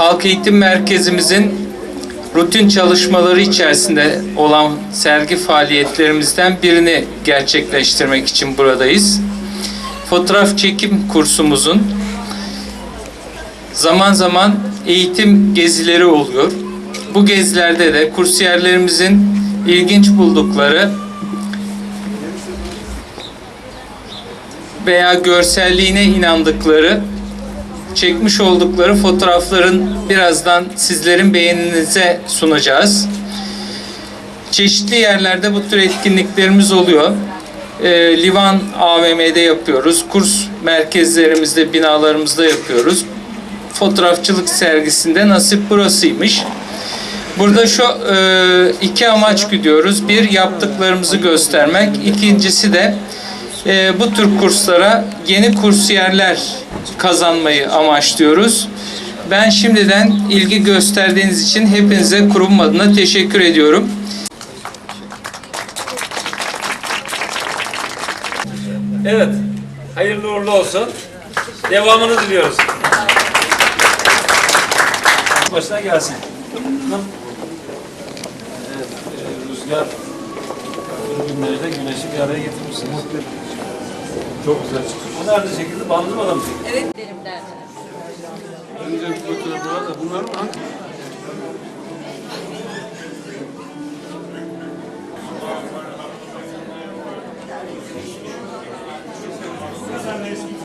Halk Eğitim Merkezimizin rutin çalışmaları içerisinde olan sergi faaliyetlerimizden birini gerçekleştirmek için buradayız. Fotoğraf çekim kursumuzun zaman zaman eğitim gezileri oluyor. Bu gezilerde de kursiyerlerimizin ilginç buldukları veya görselliğine inandıkları çekmiş oldukları fotoğrafların birazdan sizlerin beğeninize sunacağız. Çeşitli yerlerde bu tür etkinliklerimiz oluyor. Ee, Livan AVM'de yapıyoruz. Kurs merkezlerimizde, binalarımızda yapıyoruz. Fotoğrafçılık sergisinde nasip burasıymış. Burada şu e, iki amaç güdüyoruz. Bir, yaptıklarımızı göstermek. İkincisi de e, bu tür kurslara yeni kursiyerler kazanmayı amaçlıyoruz. Ben şimdiden ilgi gösterdiğiniz için hepinize kurum adına teşekkür ediyorum. Evet. Hayırlı uğurlu olsun. Devamını diliyoruz. Başına gelsin. Evet, e, rüzgar bu günleri de güneşi bir araya getirmişsiniz. Çok güzel çıkmış. Bu nerede çekildi? Bandırmada mı çekildi? Evet derim derdi. Önce bir fotoğrafı var da bunlar mı?